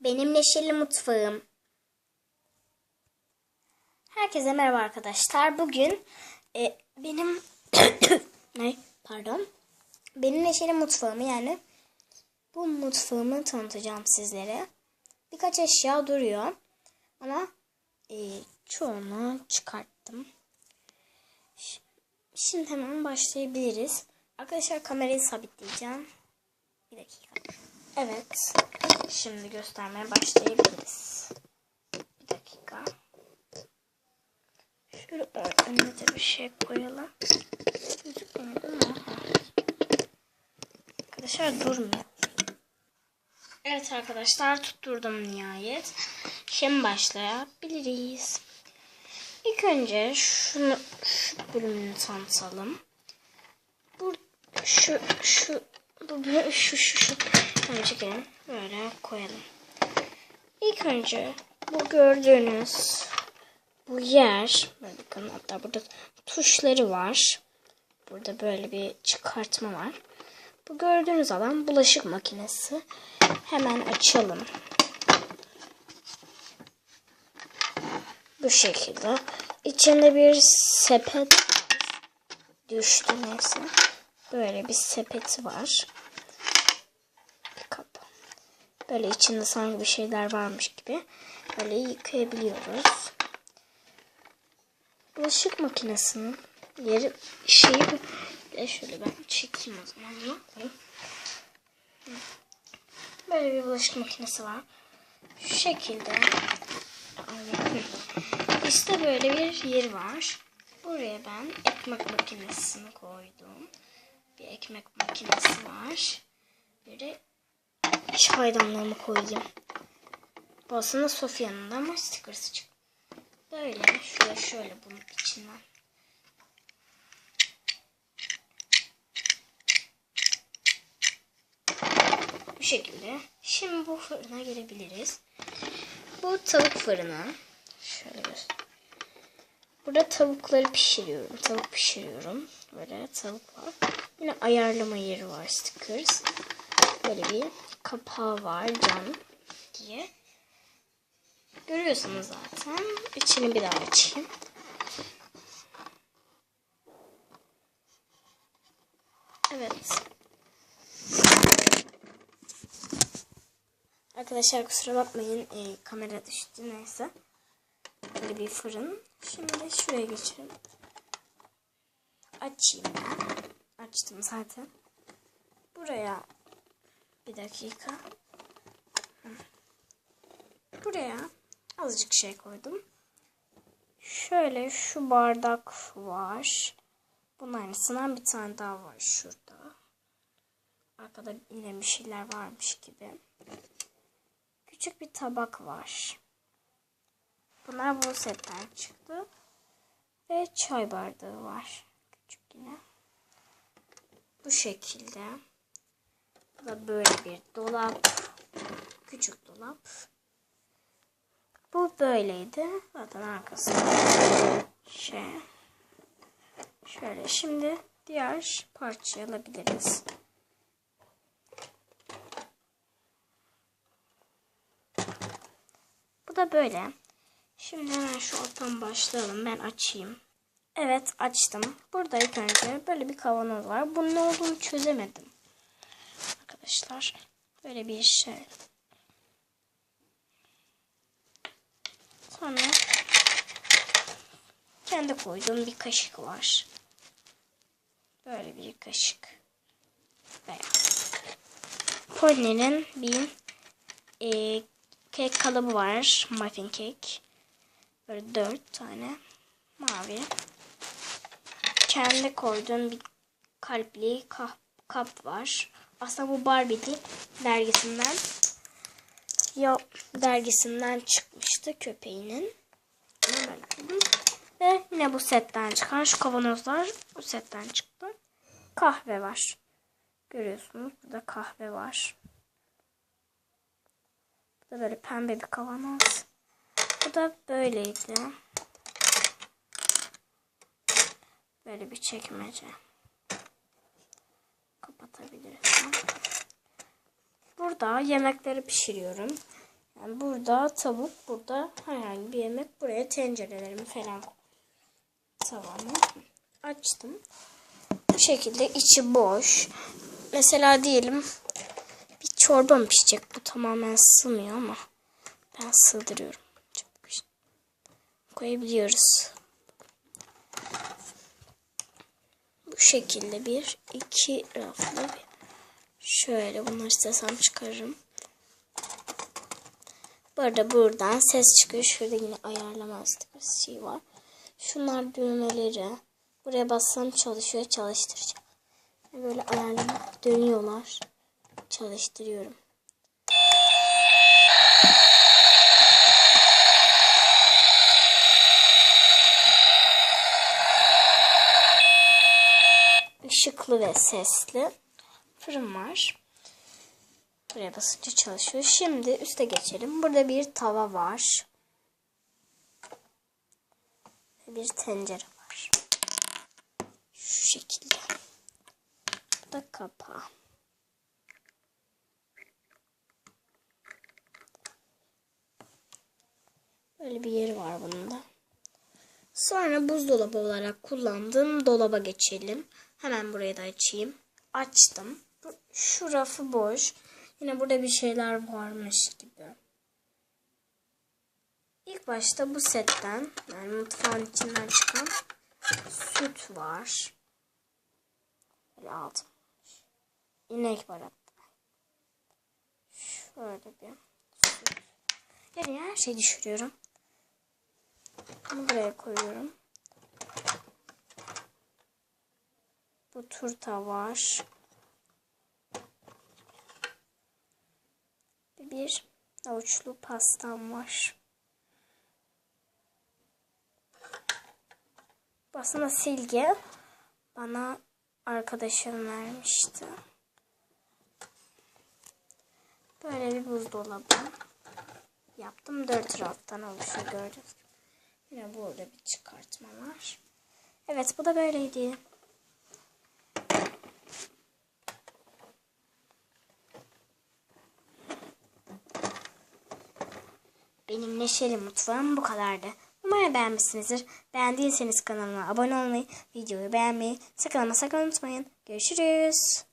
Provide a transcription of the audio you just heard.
Benim neşeli mutfağım. Herkese merhaba arkadaşlar. Bugün e, benim ne? Pardon. Benim neşeli mutfağımı yani bu mutfağımı tanıtacağım sizlere. Birkaç eşya duruyor ama e, çoğunu çıkarttım. Şimdi hemen başlayabiliriz. Arkadaşlar kamerayı sabitleyeceğim. Bir dakika. Evet. Şimdi göstermeye başlayabiliriz. Bir dakika. Şöyle önüne de bir şey koyalım. Arkadaşlar durmuyor. Evet arkadaşlar tutturdum nihayet. Şimdi başlayabiliriz. İlk önce şunu şu bölümünü tanıtalım. Bu şu şu bu- şu şu şu Şöyle çekelim. Böyle koyalım. İlk önce bu gördüğünüz bu yer bakın hatta burada tuşları var. Burada böyle bir çıkartma var. Bu gördüğünüz alan bulaşık makinesi. Hemen açalım. Bu şekilde. İçinde bir sepet düştü neyse. Böyle bir sepeti var. Böyle içinde sanki bir şeyler varmış gibi. Böyle yıkayabiliyoruz. Bulaşık makinesinin yeri şeyi de şöyle ben çekeyim o zaman. Böyle bir bulaşık makinesi var. Şu şekilde. İşte böyle bir yeri var. Buraya ben ekmek makinesini koydum. Bir ekmek makinesi var. Bir de çaydanlığımı koyayım. Bu aslında Sofya'nın da ama sticker'sı çıktı. Böyle şöyle şöyle bunun içinden. Bu şekilde. Şimdi bu fırına girebiliriz. Bu tavuk fırını. Şöyle. Burada tavukları pişiriyorum. Tavuk pişiriyorum. Böyle tavuk var. Yine ayarlama yeri var stickers. Böyle bir kapağı var cam diye. Görüyorsunuz zaten. İçini bir daha açayım. Evet. Arkadaşlar kusura bakmayın. Ee, kamera düştü. Neyse. Böyle bir fırın. Şimdi şuraya geçelim. Açayım ben. Açtım zaten. Buraya bir dakika. Buraya azıcık şey koydum. Şöyle şu bardak var. Bunun aynısından bir tane daha var şurada. Arkada yine bir şeyler varmış gibi. Küçük bir tabak var. Bunlar bu setten çıktı. Ve çay bardağı var. Küçük yine. Bu şekilde. Bu da böyle bir dolap. Küçük dolap. Bu böyleydi. Zaten arkasında şey. Şöyle şimdi diğer parçayı alabiliriz. Bu da böyle. Şimdi hemen şu alttan başlayalım. Ben açayım. Evet açtım. Burada ilk önce böyle bir kavanoz var. Bunun ne olduğunu çözemedim. Arkadaşlar. Böyle bir şey. Sonra kendi koyduğum bir kaşık var. Böyle bir kaşık. Beyaz. Bir e, kek kalıbı var. Muffin cake. Böyle dört tane mavi. Kendi koyduğum bir kalpli kap, kap var. Aslında bu Barbie dergisinden ya dergisinden çıkmıştı köpeğinin. Ve yine bu setten çıkan şu kavanozlar bu setten çıktı. Kahve var. Görüyorsunuz burada kahve var. Bu da böyle pembe bir kavanoz. Bu da böyleydi. Böyle bir çekmece. Kapatabiliriz. Burada yemekleri pişiriyorum. Yani burada tavuk, burada herhangi bir yemek. Buraya tencerelerimi falan. Tavamı açtım. Bu şekilde içi boş. Mesela diyelim bir çorba mı pişecek? Bu tamamen sığmıyor ama ben sığdırıyorum. Çok. Koyabiliyoruz. Bu şekilde bir, iki raflı bir. Şöyle bunları istesem çıkarırım. Bu arada buradan ses çıkıyor. Şurada yine ayarlamazdık bir şey var. Şunlar düğmeleri. Buraya bassam çalışıyor. Çalıştıracağım. Böyle ayarlama dönüyorlar. Çalıştırıyorum. Işıklı ve sesli fırın var. Buraya basınca çalışıyor. Şimdi üste geçelim. Burada bir tava var. Bir tencere var. Şu şekilde. Bu da kapağı. Böyle bir yeri var bunun da. Sonra buzdolabı olarak kullandığım dolaba geçelim. Hemen burayı da açayım. Açtım. Şu rafı boş. Yine burada bir şeyler varmış gibi. İlk başta bu setten yani mutfağın içinden çıkan süt var. Böyle aldım. İnek var hatta. Şöyle bir süt. Yani her şeyi düşürüyorum. Bunu buraya koyuyorum. Bu turta var. Bir avuçlu pastam var. Bu aslında silgi. Bana arkadaşım vermişti. Böyle bir buzdolabı yaptım. Dört raftan oluşuyor gördüğünüz gibi. Yine burada bir çıkartma var. Evet bu da böyleydi. Benim neşeli mutfağım bu kadardı. Umarım beğenmişsinizdir. Beğendiyseniz kanalıma abone olmayı, videoyu beğenmeyi sakın ama sakın unutmayın. Görüşürüz.